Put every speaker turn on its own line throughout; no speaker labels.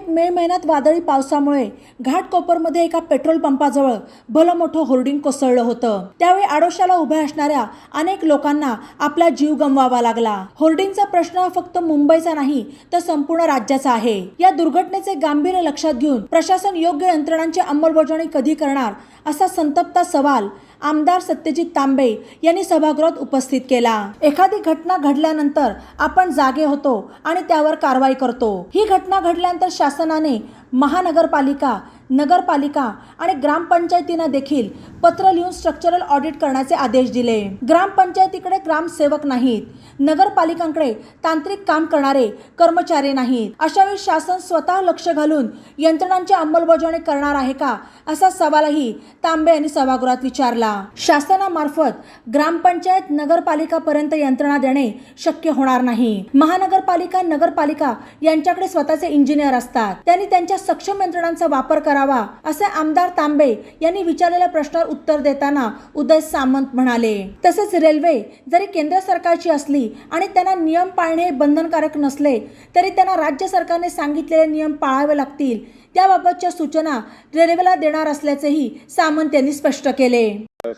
मुंबईत मे महिन्यात वादळी पावसामुळे घाटकोपरमध्ये एका पेट्रोल पंपाजवळ भलं मोठं होर्डिंग कोसळलं होतं. त्यावेळी आडोशाला उभ्या असणाऱ्या अनेक लोकांना आपला जीव गमवावा लागला. होर्डिंगचा प्रश्न हा फक्त मुंबईचा नाही तर संपूर्ण राज्याचा आहे. या दुर्घटनेचे गांभीर्य लक्षात घेऊन प्रशासन योग्य यंत्रणांची अंमलबजावणी कधी करणार असा संतप्त सवाल आमदार सत्यजित तांबे यांनी सभागृहात उपस्थित केला. एखादी घटना घडल्यानंतर आपण जागे होतो आणि त्यावर कारवाई करतो. ही घटना घडल्यानंतर शासनाने महानगरपालिका नगरपालिका आणि ग्रामपंचायतींना देखील पत्र लिहून स्ट्रक्चरल ऑडिट करण्याचे आदेश दिले. ग्रामपंचायतीकडे ग्रामसेवक नाहीत. नगरपालिकांकडे तांत्रिक काम करणारे कर्मचारी नाहीत. अशावेळी शासन स्वतः लक्ष घालून यंत्रणांची अंमलबजावणी करणार आहे का असा सवालही तांबे यांनी सभागृहात विचारला. शासनामार्फत ग्रामपंचायत नगरपालिकापर्यंत यंत्रणा देणे शक्य होणार नाही. महानगरपालिका नगरपालिका यांच्याकडे स्वतःचे इंजिनियर असतात. त्यांनी त्यांच्या सक्षम यंत्रणांचा वापर करा करावा असे आमदार तांबे यांनी विचारलेल्या प्रश्नावर उत्तर देताना उदय सामंत म्हणाले. तसेच रेल्वे जरी केंद्र सरकारची असली आणि त्यांना नियम पाळणे बंधनकारक नसले तरी त्यांना राज्य सरकारने सांगितलेले नियम पाळावे लागतील त्याबाबतच्या सूचना रेल्वेला देणार असल्याचेही सामंत यांनी स्पष्ट केले.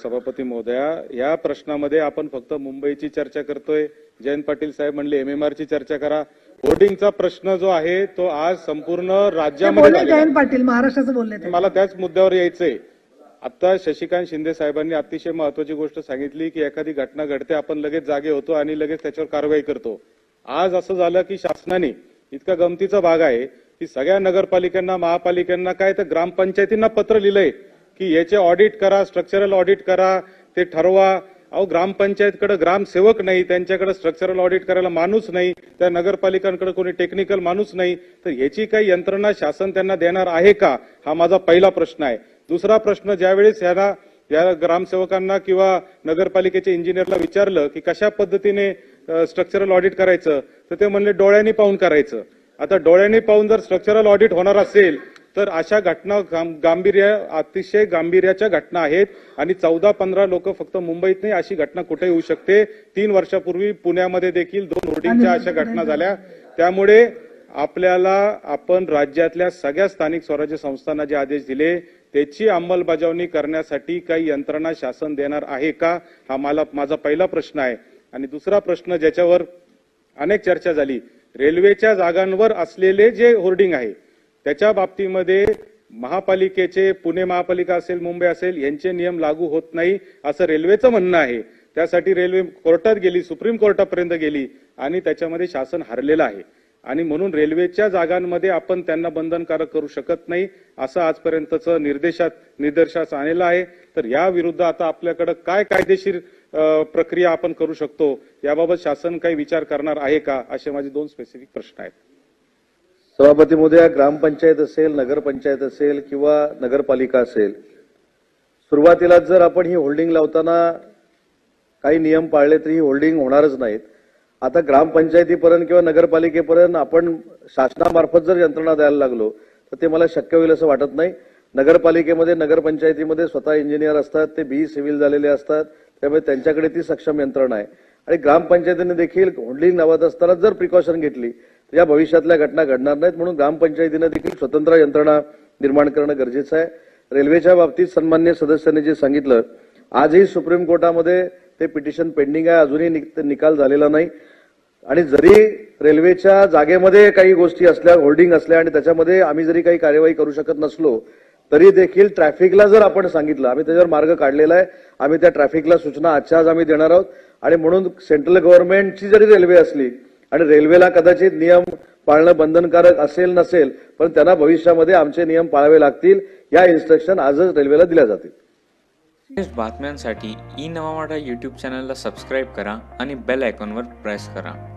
सभापती महोदया या प्रश्नामध्ये आपण फक्त मुंबईची चर्चा करतोय. जयंत पाटील साहेब म्हणले एम एम आर ची चर्चा करा. होर्डिंगचा प्रश्न जो आहे तो आज संपूर्ण राज्यामध्ये.
जयंत पाटील महाराष्ट्राचं बोलले
मला त्याच मुद्द्यावर यायचंय. आता शशिकांत शिंदे साहेबांनी अतिशय महत्वाची गोष्ट सांगितली की एखादी घटना घडते आपण लगेच जागे होतो आणि लगेच त्याच्यावर कारवाई करतो. आज असं झालं की शासनाने इतका गमतीचा भाग आहे की सगळ्या नगरपालिकांना महापालिकांना काय तर ग्रामपंचायतींना पत्र लिहिलंय की याचे ऑडिट करा स्ट्रक्चरल ऑडिट करा ते ठरवा. अहो ग्रामपंचायतकडे ग्रामसेवक नाही त्यांच्याकडे स्ट्रक्चरल ऑडिट करायला माणूस नाही त्या नगरपालिकांकडे कोणी टेक्निकल माणूस नाही तर ह्याची काही यंत्रणा शासन त्यांना देणार आहे का? हा माझा पहिला प्रश्न आहे. दुसरा प्रश्न ज्यावेळेस ह्याला या ग्रामसेवकांना किंवा नगरपालिकेच्या इंजिनियरला विचारलं की कशा पद्धतीने स्ट्रक्चरल ऑडिट करायचं तर ते म्हणले डोळ्यांनी पाहून करायचं. आता डोळ्यांनी पाहून जर स्ट्रक्चरल ऑडिट होणार असेल तर अशा घटना गांभीर्य अतिशय गांभीर्याच्या घटना आहेत आणि चौदा पंधरा लोक फक्त मुंबईत नाही अशी घटना कुठे होऊ शकते? तीन वर्षापूर्वी पुण्यामध्ये देखील दोन होर्डिंगच्या अशा घटना झाल्या. त्यामुळे आपल्याला आपण राज्यातल्या सगळ्या स्थानिक स्वराज्य संस्थांना जे आदेश दिले त्याची अंमलबजावणी करण्यासाठी काही यंत्रणा शासन देणार आहे का? हा मला माझा पहिला प्रश्न आहे. आणि दुसरा प्रश्न ज्याच्यावर अनेक चर्चा झाली. रेल्वेच्या जागांवर असलेले जे होर्डिंग आहे त्याच्या बाबतीमध्ये महापालिकेचे पुणे महापालिका असेल मुंबई असेल यांचे नियम लागू होत नाही असं रेल्वेचं म्हणणं आहे. त्यासाठी रेल्वे कोर्टात गेली सुप्रीम कोर्टापर्यंत गेली आणि त्याच्यामध्ये शासन हरलेलं आहे. आणि म्हणून रेल्वेच्या जागांमध्ये आपण त्यांना बंधनकारक करू शकत नाही असं आजपर्यंतचं निर्देशात निदर्शास आणलेलं आहे. तर या विरुद्ध आता आपल्याकडे काय कायदेशीर प्रक्रिया आपण करू शकतो याबाबत शासन काही विचार करणार आहे का असे माझे दोन स्पेसिफिक प्रश्न आहेत.
सभापती मोदया ग्रामपंचायत असेल नगरपंचायत असेल किंवा नगरपालिका असेल सुरुवातीला जर आपण ही होल्डिंग लावताना काही नियम पाळले तरी ही होल्डिंग होणारच नाहीत. आता ग्रामपंचायतीपर्यंत किंवा नगरपालिकेपर्यंत आपण शासनामार्फत जर यंत्रणा द्यायला लागलो तर ते मला शक्य होईल असं वाटत नाही. नगरपालिकेमध्ये नगरपंचायतीमध्ये स्वतः इंजिनियर असतात ते बी सिव्हिल झालेले असतात त्यामुळे त्यांच्याकडे ती सक्षम यंत्रणा आहे. आणि ग्रामपंचायतीने देखील होल्डिंग लावत असताना जर प्रिकॉशन घेतली या भविष्यातल्या घटना घडणार नाहीत म्हणून ग्रामपंचायतीनं देखील स्वतंत्र यंत्रणा निर्माण करणं गरजेचं आहे. रेल्वेच्या बाबतीत सन्मान्य सदस्यांनी जे सांगितलं आजही सुप्रीम कोर्टामध्ये ते पिटिशन पेंडिंग आहे अजूनही निक- निकाल झालेला नाही. आणि जरी रेल्वेच्या जागेमध्ये काही गोष्टी असल्या होल्डिंग असल्या आणि त्याच्यामध्ये आम्ही जरी काही कार्यवाही करू शकत नसलो तरी देखील ट्रॅफिकला जर आपण सांगितलं आम्ही त्याच्यावर मार्ग काढलेला आहे आम्ही त्या ट्रॅफिकला सूचना आजच्या आज आम्ही देणार आहोत. आणि म्हणून सेंट्रल गव्हर्नमेंटची जरी रेल्वे असली आणि रेल्वेला कदाचित नियम पाळणं बंधनकारक असेल नसेल पण त्यांना भविष्यामध्ये आमचे नियम पाळावे लागतील. या इन्स्ट्रक्शन आजच रेल्वेला दिल्या जातील.
बातम्यांसाठी ई नवा मराठा यूट्यूब चॅनलला सबस्क्राईब करा आणि बेल आयकॉनवर प्रेस करा.